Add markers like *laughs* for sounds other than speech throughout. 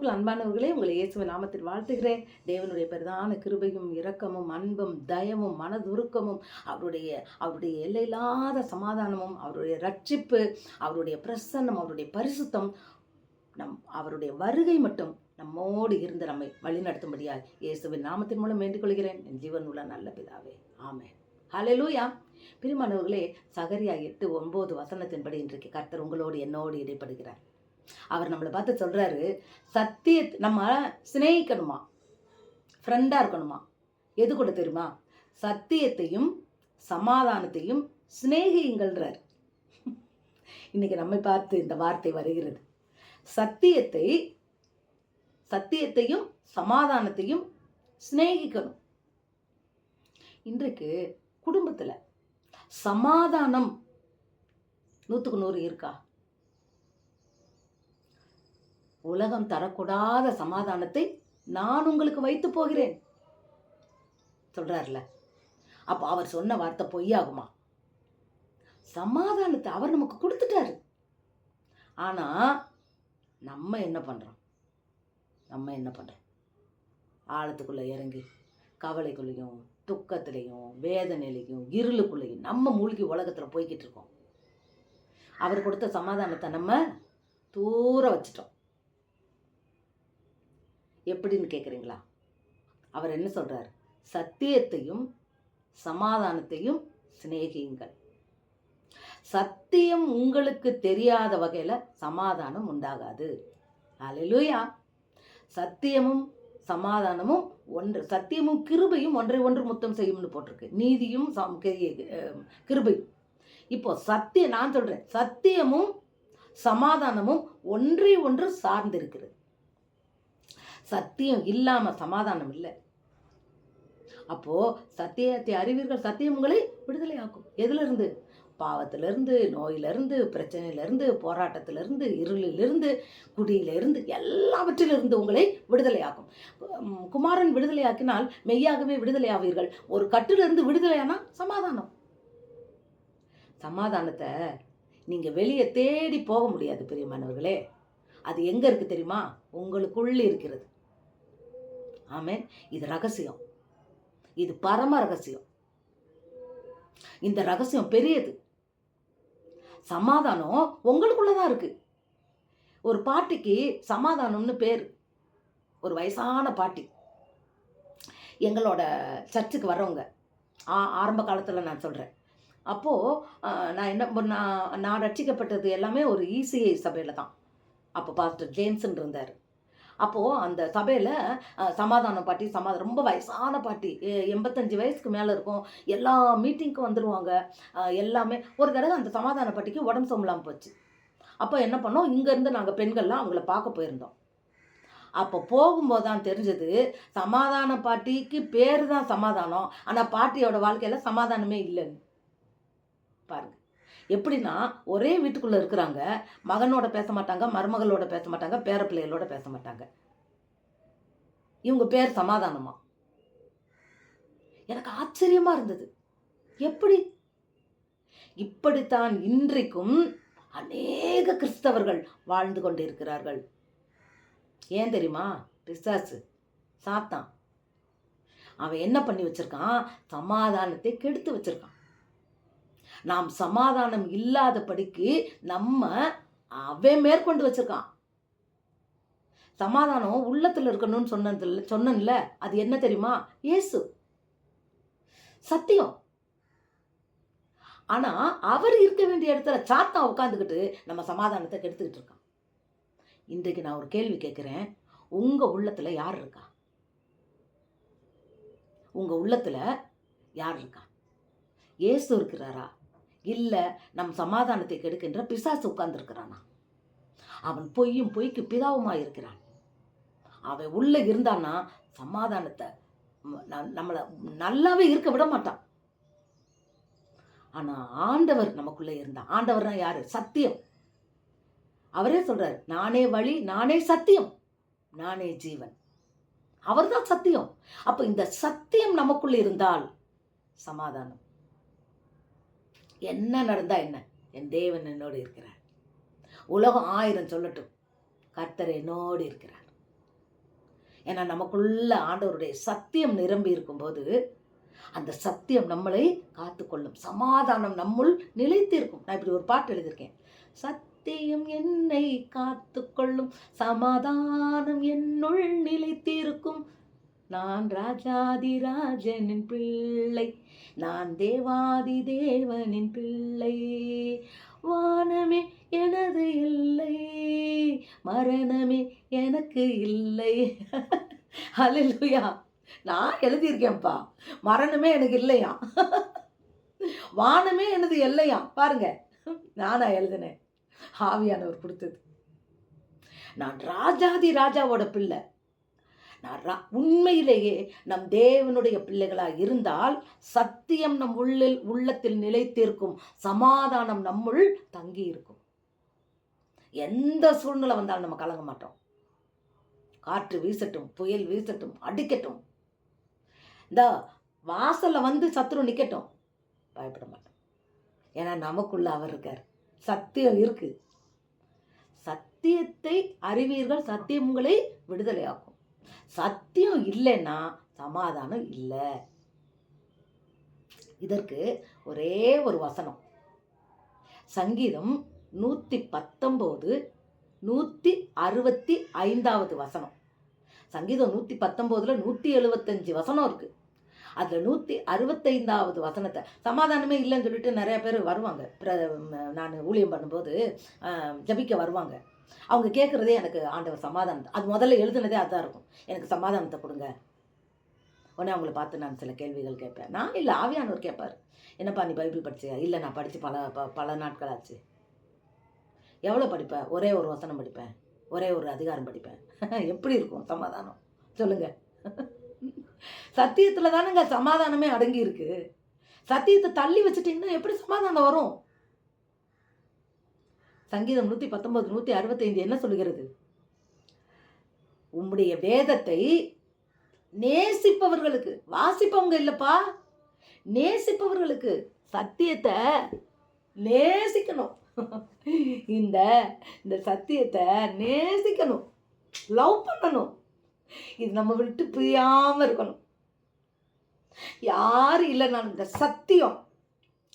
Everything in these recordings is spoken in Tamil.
கிறிஸ்துவுக்குள் அன்பானவர்களே உங்களை இயேசுவ நாமத்தில் வாழ்த்துகிறேன். தேவனுடைய பிரதான கிருபையும் இரக்கமும் அன்பும் தயமும் மனதுருக்கமும் அவருடைய அவருடைய எல்லையில்லாத சமாதானமும் அவருடைய ரட்சிப்பு அவருடைய பிரசன்னம் அவருடைய பரிசுத்தம் நம் அவருடைய வருகை மட்டும் நம்மோடு இருந்து நம்மை வழிநடத்தும்படியாய் இயேசுவின் நாமத்தின் மூலம் வேண்டிக் கொள்கிறேன். என் ஜீவன் உள்ள நல்ல பிதாவே. ஆமே ஹலெலூயா பிரிமானவர்களே சகரியா எட்டு ஒன்பது வசனத்தின்படி இன்றைக்கு கர்த்தர் உங்களோடு என்னோடு இடைப்படுகிறார். அவர் நம்மளை பார்த்து சொல்றாரு சத்திய நம்ம சிநேகிக்கணுமா? ஃப்ரெண்டாக இருக்கணுமா? எது கூட தெரியுமா? சத்தியத்தையும் சமாதானத்தையும் சிநேகியுங்கள்ன்றார். இன்னைக்கு நம்மை பார்த்து இந்த வார்த்தை வருகிறது. சத்தியத்தை சத்தியத்தையும் சமாதானத்தையும் சிநேகிக்கணும். இன்றைக்கு குடும்பத்தில் சமாதானம் நூற்றுக்கு நூறு இருக்கா? உலகம் தரக்கூடாத சமாதானத்தை நான் உங்களுக்கு வைத்து போகிறேன். சொல்றாருல அப்போ அவர் சொன்ன வார்த்தை பொய்யாகுமா? சமாதானத்தை அவர் நமக்கு கொடுத்துட்டாரு. ஆனா நம்ம என்ன பண்றோம்? நம்ம என்ன பண்றோம்? ஆழத்துக்குள்ள இறங்கி கவலைக்குள்ளேயும் துக்கத்திலையும் வேதனையிலையும் இருளுக்குள்ளேயும் நம்ம மூழ்கி உலகத்துல போய்கிட்டு இருக்கோம். அவர் கொடுத்த சமாதானத்தை நம்ம தூர வச்சிட்டோம். எப்படின்னு கேட்குறீங்களா அவர் என்ன சொல்கிறார் சத்தியத்தையும் சமாதானத்தையும் சிநேகியுங்கள். சத்தியம் உங்களுக்கு தெரியாத வகையில் சமாதானம் உண்டாகாது. அல்லேலூயா சத்தியமும் சமாதானமும் ஒன்று சத்தியமும் கிருபையும் ஒன்றை ஒன்று முத்தம் செய்யும்னு போட்டிருக்கு. நீதியும் சம் கிருபையும் இப்போ சத்திய நான் சொல்கிறேன் சத்தியமும் சமாதானமும் ஒன்றை ஒன்று சார்ந்திருக்கிறது. சத்தியம் இல்லாமல் சமாதானம் இல்லை. அப்போ சத்தியத்தை அறிவீர்கள் சத்தியம் உங்களை விடுதலை ஆக்கும் எதுலேருந்து? பாவத்திலிருந்து நோயிலிருந்து பிரச்சனையிலிருந்து போராட்டத்திலிருந்து இருளிலிருந்து குடியிலிருந்து எல்லாவற்றிலிருந்து உங்களை விடுதலையாக்கும். குமாரன் விடுதலையாக்கினால் மெய்யாகவே விடுதலை ஆவீர்கள் ஒரு கட்டிலிருந்து விடுதலையானால் சமாதானம்? சமாதானத்தை நீங்கள் வெளியே தேடி போக முடியாது பிரியமானவர்களே. அது எங்கே இருக்குது தெரியுமா? உங்களுக்குள்ளே இருக்கிறது. ஆமேன். இது ரகசியம். இது பரம ரகசியம். இந்த ரகசியம் பெரியது. சமாதானம் உங்களுக்குள்ளதான் இருக்கு. ஒரு பாட்டிக்கு சமாதானம்னு பேர். ஒரு வயசான பாட்டி. எங்களோட சர்ச்சுக்கு வரவங்க ஆ ஆரம்ப காலத்தில் நான் சொல்கிறேன் அப்போது நான் என்ன நான் நான் ரட்சிக்கப்பட்டது எல்லாமே ஒரு இசிஐ சபையில் தான் அப்போ பாஸ்டர் ஜேம்ஸ்ன்னு இருந்தார். அப்போது அந்த சபையில் சமாதான பாட்டி சமாதானம் ரொம்ப வயசான பாட்டி எண்பத்தஞ்சு வயசுக்கு மேலே இருக்கும். எல்லா மீட்டிங்க்கும் வந்துடுவாங்க எல்லாமே ஒரு தடவை அந்த சமாதான பாட்டிக்கு உடம்பு சொல்லாமல் போச்சு. அப்போ என்ன பண்ணோம்? இங்கேருந்து நாங்கள் பெண்கள்லாம் அவங்கள பார்க்க போயிருந்தோம். அப்போ போகும்போது தான் தெரிஞ்சது சமாதான பாட்டிக்கு பேர் தான் சமாதானம். ஆனால் பாட்டியோட வாழ்க்கையில் சமாதானமே இல்லைன்னு. பாருங்க. எப்படின்னா ஒரே வீட்டுக்குள்ளே இருக்கிறாங்க. மகனோட பேச மாட்டாங்க மருமகளோட பேச மாட்டாங்க பேர பிள்ளைகளோட பேச மாட்டாங்க. இவங்க பேர் சமாதானமா? எனக்கு ஆச்சரியமா இருந்தது. எப்படி? இப்படித்தான் இன்றைக்கும் அநேக கிறிஸ்தவர்கள் வாழ்ந்து கொண்டிருக்கிறார்கள். ஏன் தெரியுமா? பிசாசு சாத்தான். அவன் என்ன பண்ணி வச்சிருக்கான்? சமாதானத்தை கெடுத்து வச்சிருக்கான். நாம் சமாதானம் இல்லாதபடிக்கு நம்ம அவன் மேற்கொண்டு வச்சிருக்கான். சமாதானம் உள்ளத்தில் இருக்கணும்னு சொன்னதுல சொன்னேன்ல அது என்ன தெரியுமா? இயேசு. சத்தியம். ஆனால் அவர் இருக்க வேண்டிய இடத்துல சாத்தான் உட்காந்துக்கிட்டு நம்ம சமாதானத்தை கெடுத்துக்கிட்டு இருக்கான். இன்றைக்கு நான் ஒரு கேள்வி கேட்குறேன். உங்கள் உள்ளத்தில் யார் இருக்கா? உங்கள் உள்ளத்தில் யார் இருக்கா? ஏசு இருக்கிறாரா? இல்லை நம் சமாதானத்தை கெடுக்கின்ற பிசாசு உட்கார்ந்துருக்கிறானா? அவன் பொய்யும் பொய்க்கு பிதாவுமா இருக்கிறான் அவன் உள்ளே இருந்தான்னா சமாதானத்தை நம்மளை நல்லாவே இருக்க விட மாட்டான். ஆனால் ஆண்டவர் நமக்குள்ளே இருந்தான். ஆண்டவர்னா யார்? சத்தியம். அவரே சொல்கிறார் நானே வழி நானே சத்தியம் நானே ஜீவன். அவர்தான் சத்தியம். அப்போ இந்த சத்தியம் நமக்குள்ளே இருந்தால் சமாதானம். என்ன நடந்தால் என்ன? என் தேவன் என்னோடு இருக்கிறார். உலகம் ஆயிரம் சொல்லட்டும். கர்த்தர் என்னோடு இருக்கிறார். ஏன்னா நமக்குள்ள ஆண்டவருடைய சத்தியம் நிரம்பி இருக்கும்போது அந்த சத்தியம் நம்மளை காத்துக்கொள்ளும். சமாதானம் நம்முள் நிலைத்திருக்கும். நான் இப்படி ஒரு பாட்டு எழுதியிருக்கேன். சத்தியம் என்னை காத்துக்கொள்ளும். சமாதானம் என்னுள் நிலைத்திருக்கும். நான் ராஜாதி ராஜனின் பிள்ளை. நான் தேவாதி தேவனின் பிள்ளை. வானமே எனது இல்லை மரணமே எனக்கு இல்லை. ஹalleluya நான் எழுதியிருக்கேன்ப்பா. மரணமே எனக்கு இல்லையா வானமே எனது எல்லையா பாருங்க நானா எழுதினேன். ஆவியானவர் கொடுத்தது. நான் ராஜாதி ராஜாவோட பிள்ளை. நான் உண்மையிலேயே நம் தேவனுடைய பிள்ளைகளாக இருந்தால் சத்தியம் நம் உள்ளில் உள்ளத்தில் நிலைத்திருக்கும் சமாதானம் நம்முள் தங்கி இருக்கும் எந்த சூழ்நிலை வந்தாலும் நம்ம கலங்க மாட்டோம். காற்று வீசட்டும் புயல் வீசட்டும் அடிக்கட்டும். இந்த வாசலில் வந்து சத்துரு நிக்கட்டும். பயப்பட மாட்டோம். ஏன்னா நமக்குள்ள அவர் இருக்கார். சத்தியம் இருக்கு. சத்தியத்தை அறிவீர்கள் சத்தியம் உங்களை விடுதலையாக்கும். சத்தியம் இல்லைன்னா சமாதானம் இல்லை. இதற்கு ஒரே ஒரு வசனம். சங்கீதம் நூற்றி பத்தொம்போது நூற்றி அறுபத்தி ஐந்தாவது வசனம். சங்கீதம் நூற்றி பத்தொம்போதில் நூற்றி எழுபத்தஞ்சு வசனம் இருக்குது அதில் நூற்றி அறுபத்தைந்தாவது வசனத்தை சமாதானமே இல்லைன்னு சொல்லிட்டு நிறைய பேர் வருவாங்க. நான் ஊழியம் பண்ணும்போது ஆஹ், ஜெபிக்க வருவாங்க. அவங்க கேட்குறதே எனக்கு ஆண்டவர் சமாதானம் அது முதல்ல எழுதுனதே அதான் இருக்கும். எனக்கு சமாதானத்தை கொடுங்க. உடனே அவங்கள பார்த்து நான் சில கேள்விகள் கேட்பேன். நான் இல்லை ஆவியானவர் கேட்பார். என்னப்பா நீ பைபிள் படிச்சியா? இல்லை நான் படித்து பல ப- பல நாட்கள் ஆச்சு எவ்வளோ படிப்பேன் ஒரே ஒரு வசனம் படிப்பேன். ஒரே ஒரு அதிகாரம் படிப்பேன். *laughs* எப்படி இருக்கும் சமாதானம்? சொல்லுங்கள் *laughs* சத்தியத்தில் தானேங்க சமாதானமே அடங்கி இருக்கு சத்தியத்தை தள்ளி வச்சுட்டிங்கன்னா எப்படி சமாதானம் வரும்? சங்கீதம் நூற்றி பத்தொன்பது நூற்றி அறுபத்தைந்து என்ன சொல்லுகிறது? உம்முடைய வேதத்தை நேசிப்பவர்களுக்கு வாசிப்பவங்க இல்லைப்பா. நேசிப்பவர்களுக்கு சத்தியத்தை நேசிக்கணும். இந்த இந்த சத்தியத்தை நேசிக்கணும். லவ் பண்ணணும். இது நம்ம விட்டு பிரியாமல் இருக்கணும். யாரும் இல்லைனாலும் இந்த சத்தியம்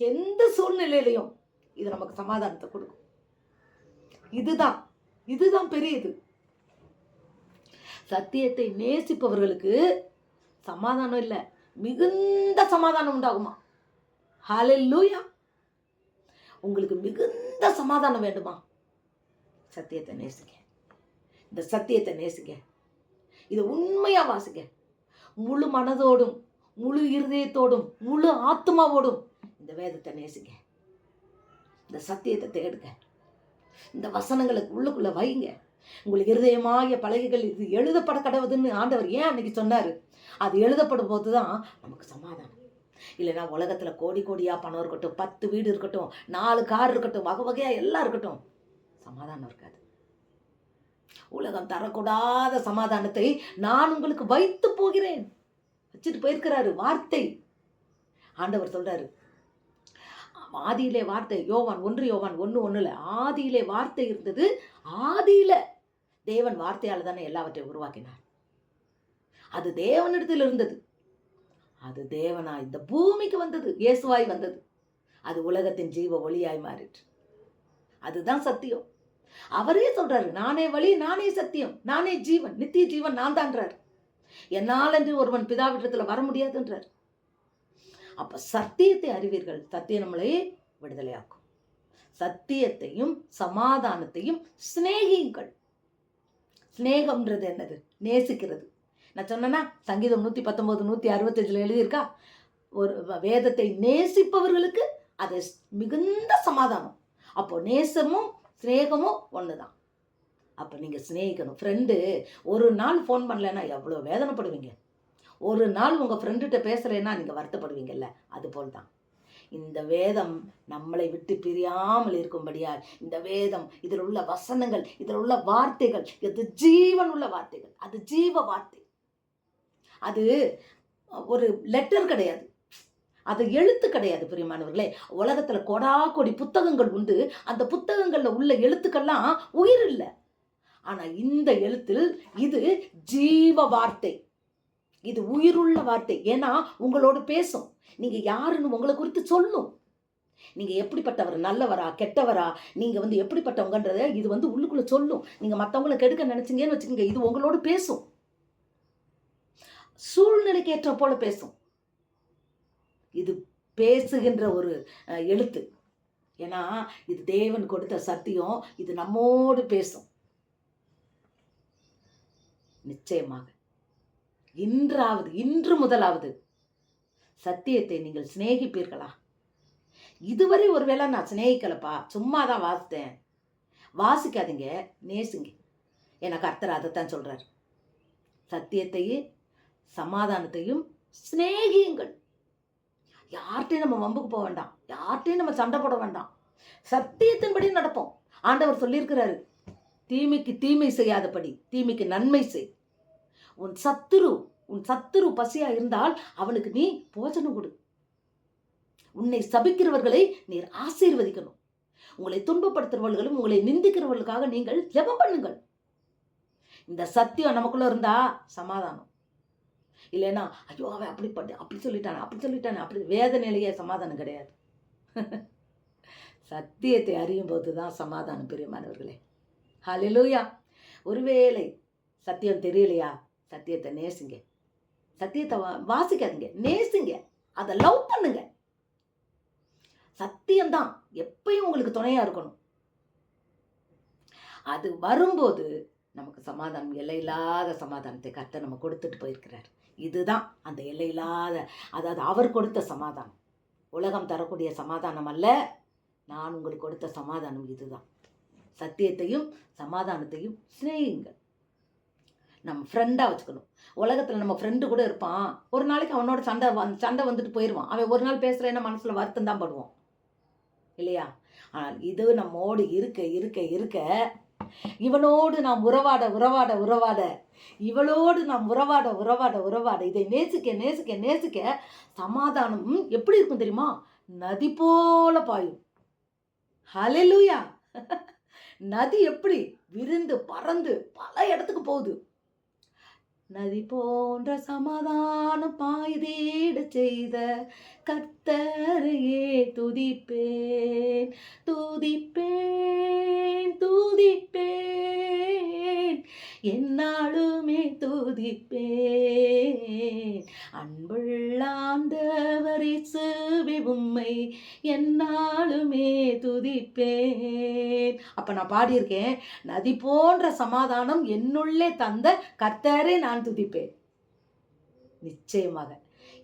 எந்த சூழ்நிலையிலையும் இது நமக்கு சமாதானத்தை கொடுக்கும். இதுதான். இதுதான் பெரியது. சத்தியத்தை நேசிப்பவர்களுக்கு சமாதானம் இல்லை. மிகுந்த சமாதானம் உண்டாகுமா? ஹாலெல்லூயா உங்களுக்கு மிகுந்த சமாதானம் வேண்டுமா? சத்தியத்தை நேசிக்க இந்த சத்தியத்தை நேசிக்க இதை உண்மையாக வாசிக்க முழு மனதோடும் முழு இருதயத்தோடும் முழு ஆத்மாவோடும் இந்த வேதத்தை நேசிக்க இந்த சத்தியத்தை தேடுங்க. இந்த வசனங்களுக்கு உள்ளுக்குள்ளே வைங்க. உங்களுக்கு இருதயமாகிய பலகைகள் இது எழுதப்பட கடவுதுன்னு ஆண்டவர் ஏன் அன்னைக்கு சொன்னார்? அது எழுதப்படும் போது தான் நமக்கு சமாதானம். இல்லைன்னா உலகத்தில் கோடி கோடியாக பணம் இருக்கட்டும் பத்து வீடு இருக்கட்டும் நாலு கார் இருக்கட்டும் வகை வகையாக எல்லாம் இருக்கட்டும். சமாதானம் இருக்காது. உலகம் தரக்கூடாத சமாதானத்தை நான் உங்களுக்கு வைத்து போகிறேன். வச்சுட்டு போயிருக்கிறாரு வார்த்தை. ஆண்டவர் சொல்கிறாரு ஆதியிலே வார்த்தை யோவான் ஒன்று யோவான் ஒன்று ஒன்றுல ஆதியிலே வார்த்தை இருந்தது. ஆதியில தேவன் வார்த்தையால் தானே எல்லாவற்றையும் உருவாக்கினார். அது தேவனிடத்தில் இருந்தது. அது தேவனா இந்த பூமிக்கு வந்தது இயேசுவாய் வந்தது. அது உலகத்தின் ஜீவ ஒளியாய் மாறிற்று. அதுதான் சத்தியம். அவரே சொல்றாரு நானே வழி நானே சத்தியம் நானே ஜீவன் நித்திய ஜீவன் நான் தான்றார் என்னால் என்று ஒருவன் பிதாவிடத்தில் வர முடியாதுன்றார். அப்போ சத்தியத்தை அறிவீர்கள். சத்தியம் நம்மளே விடுதலையாக்கும். சத்தியத்தையும் சமாதானத்தையும் சிநேகியுங்கள். சிநேகம்ன்றது என்னது? நேசிக்கிறது. நான் சொன்னேன்னா சங்கீதம் நூற்றி பத்தொம்போது நூற்றி அறுபத்தஞ்சில் எழுதியிருக்கா? ஒரு வேதத்தை நேசிப்பவர்களுக்கு அது மிகுந்த சமாதானம். அப்போ நேசமும் சிநேகமும் ஒன்று தான் அப்போ நீங்கள் சிநேகிக்கணும். ஃப்ரெண்டு ஒரு நாள் ஃபோன் பண்ணலைன்னா எவ்வளோ வேதனைப்படுவீங்க? ஒரு நாள் உங்கள் ஃப்ரெண்டுகிட்ட பேசுகிறேன்னா நீங்கள் வருத்தப்படுவீங்கல்ல? அது போல் தான் இந்த வேதம் நம்மளை விட்டு பிரியாமல் இருக்கும்படியால் இந்த வேதம் இதில் உள்ள வசனங்கள் இதில் உள்ள வார்த்தைகள் இது ஜீவன் உள்ள வார்த்தைகள். அது ஜீவ வார்த்தை. அது ஒரு லெட்டர் கிடையாது. அது எழுத்து கிடையாது பிரியமானவர்களே. உலகத்தில் கொடா கொடி புத்தகங்கள் உண்டு. அந்த புத்தகங்களில் உள்ள எழுத்துக்கள்லாம் உயிர் இல்லை. ஆனால் இந்த எழுத்தில் இது ஜீவ வார்த்தை. இது உயிருள்ள வார்த்தை. ஏன்னா உங்களோடு பேசும். நீங்க யாருன்னு உங்களை குறித்து சொல்லும். நீங்க எப்படிப்பட்டவர் நல்லவரா கெட்டவரா? நீங்க வந்து எப்படிப்பட்டவங்கன்றத இது வந்து உள்ளுக்குள்ள சொல்லும். நீங்க மற்றவங்களை கெடுக்க நினைச்சீங்கன்னு வச்சுக்கோங்க இது உங்களோடு பேசும். சூழ்நிலைக்கு ஏற்ற போல பேசும். இது பேசுகின்ற ஒரு எழுத்து. ஏன்னா இது தேவன் கொடுத்த சத்தியம் இது நம்மோடு பேசும். நிச்சயமாக. இன்றாவது இன்று முதலாவது. சத்தியத்தை நீங்கள் சிநேகிப்பீர்களா? இதுவரை ஒருவேளை நான் சிநேகிக்கலப்பா. சும்மா தான் வாசித்தேன். வாசிக்காதீங்க நேசுங்க. எனக்கு கர்த்தர் அதைத்தான் சொல்கிறார் சத்தியத்தையும் சமாதானத்தையும் சிநேகியுங்கள். யார்கிட்டையும் நம்ம வம்புக்கு போக வேண்டாம். யார்கிட்டையும் நம்ம சண்டை போட வேண்டாம். சத்தியத்தின்படி நடப்போம். ஆண்டவர் சொல்லியிருக்கிறாரு. தீமைக்கு தீமை செய்யாதபடி தீமைக்கு நன்மை செய். உன் சத்துரு உன் சத்துரு பசியா இருந்தால் அவனுக்கு நீ போஜனம் கொடு. உன்னை சபிக்கிறவர்களை நீர் ஆசீர்வதிக்கணும். உங்களை துன்பப்படுத்துறவர்களும் உங்களை நிந்திக்கிறவர்களுக்காக நீங்கள் ஜெபம் பண்ணுங்கள். இந்த சத்தியம் நமக்குள்ள இருந்தா சமாதானம். இல்லைன்னா ஐயோ அவன் அப்படி பண்ணி அப்படி சொல்லிட்டான் அப்படி சொல்லிட்டான் அப்படி வேதனையிலேயே சமாதானம் கிடையாது. சத்தியத்தை அறியும் போது தான் சமாதானம் பிரியமானவர்களே. ஹalleluya. ஒருவேளை சத்தியம் தெரியலையா? சத்தியத்தை நேசிங்க. சத்தியத்தை வா- வாசிக்காதீங்க. நேசிங்க. அதை லவ் பண்ணுங்க. சத்தியம்தான். எப்பயும் உங்களுக்கு துணையா இருக்கணும். அது வரும்போது நமக்கு சமாதானம் எல்லையில்லாத சமாதானத்தை கர்த்தர் நம்ம கொடுத்துட்டு போயிருக்கிறார். இதுதான் அந்த எல்லையில்லாத அதாவது அவர் கொடுத்த சமாதானம். உலகம் தரக்கூடிய சமாதானம் அல்ல. நான் உங்களுக்கு கொடுத்த சமாதானம் இதுதான். சத்தியத்தையும் சமாதானத்தையும் சிநேகிங்கள் நம்ம ஃப்ரெண்டாக வச்சுக்கணும். உலகத்தில் நம்ம ஃப்ரெண்டு கூட இருப்பான். ஒரு நாளைக்கு அவனோட சண்டை வந் சண்டை வந்துட்டு போயிடுவான் அவன் ஒரு நாள் பேசுகிறேன்னா மனசில் வருத்தம் தான் படுவோம் இல்லையா? ஆனால் இது நம்மோடு இருக்க இருக்க இருக்க இவனோடு நாம் உறவாட உறவாட உறவாட இவளோடு நாம் உறவாட உறவாட உறவாட இதை நேசிக்க நேசிக்க நேசிக்க சமாதானம் எப்படி இருக்கும் தெரியுமா? நதி போல பாயும். ஹலெலுயா *laughs* நதி எப்படி விருந்து பறந்து பல இடத்துக்கு போகுது. நதி போன்ற சமாதானம் பாய்தீடு செய்த கர்த்தரையே துதிப்பேன். துதிப்பேன் துதிப்பேன். என்னாலுமே துதிப்பேன். அன்புள்ள ஆண்டவரை சேவை உம்மை என்னாலுமே துதிப்பேன். அப்ப நான் பாடியிருக்கேன் நதி போன்ற சமாதானம் என்னுள்ளே தந்த கர்த்தரை நான் துதிப்பேன். நிச்சயமாக.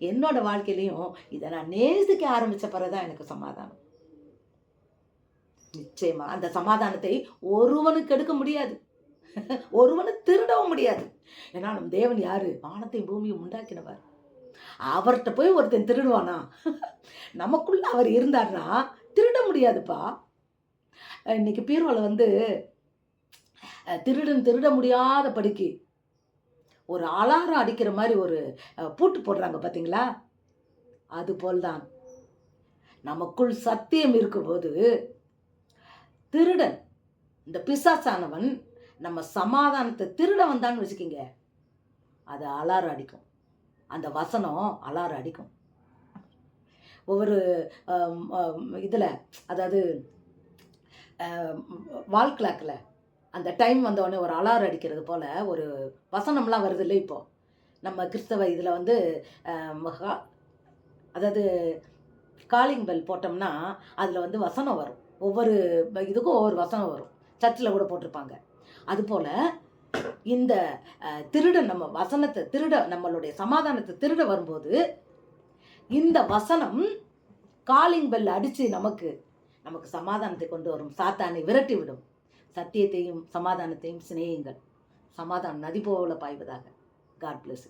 என்னோட வாழ்க்கையிலையும் இதை நான் நேசிக்க ஆரம்பிச்ச பிறகுதான் எனக்கு சமாதானம். நிச்சயமா. அந்த சமாதானத்தை ஒருவனுக்கு எடுக்க முடியாது. ஒருவனு திருடவும் முடியாது. ஏன்னா நம் தேவன் யாரு? வானத்தையும் பூமியும் உண்டாக்கினவர். அவர்கிட்ட போய் ஒருத்தன் திருடுவானா? நமக்குள்ள அவர் இருந்தார்னா திருட முடியாதுப்பா. இன்னைக்கு பீர்வால வந்து திருடன் திருட முடியாத படிக்கு ஒரு அலாரம் அடிக்கிற மாதிரி ஒரு பூட்டு போடுறாங்க பார்த்தீங்களா அது போல்தான். நமக்குள் சத்தியம் இருக்கும்போது திருடன் இந்த பிசாசானவன் நம்ம சமாதானத்தை திருட வந்தான்னு வச்சுக்கிங்க. அது அலாரம் அடிக்கும். அந்த வசனம் அலாரம் அடிக்கும். ஒவ்வொரு இதில் அதாவது வால் கிளாக்கில் அந்த டைம் வந்தோடனே ஒரு அலாரம் அடிக்கிறது போல் ஒரு வசனம்லாம் வருது இல்லை இப்போ. நம்ம கிறிஸ்தவ இதில் வந்து அதாவது காலிங் பெல் போட்டோம்னா அதில் வந்து வசனம் வரும். ஒவ்வொரு இதுக்கும் ஒவ்வொரு வசனம் வரும். சர்ச்சில் கூட போட்டிருப்பாங்க. அதுபோல் இந்த திருட திருடன் நம்ம வசனத்தை திருட நம்மளுடைய சமாதானத்தை திருட வரும்போது இந்த வசனம் காலிங் பெல் அடித்து நமக்கு நமக்கு சமாதானத்தை கொண்டு வரும். சாத்தானை விரட்டி விடும். சத்தியத்தையும் சமாதானத்தையும் சிநேகிங்கள் சமாதானம் நதி போல பாய்வதாக. God plus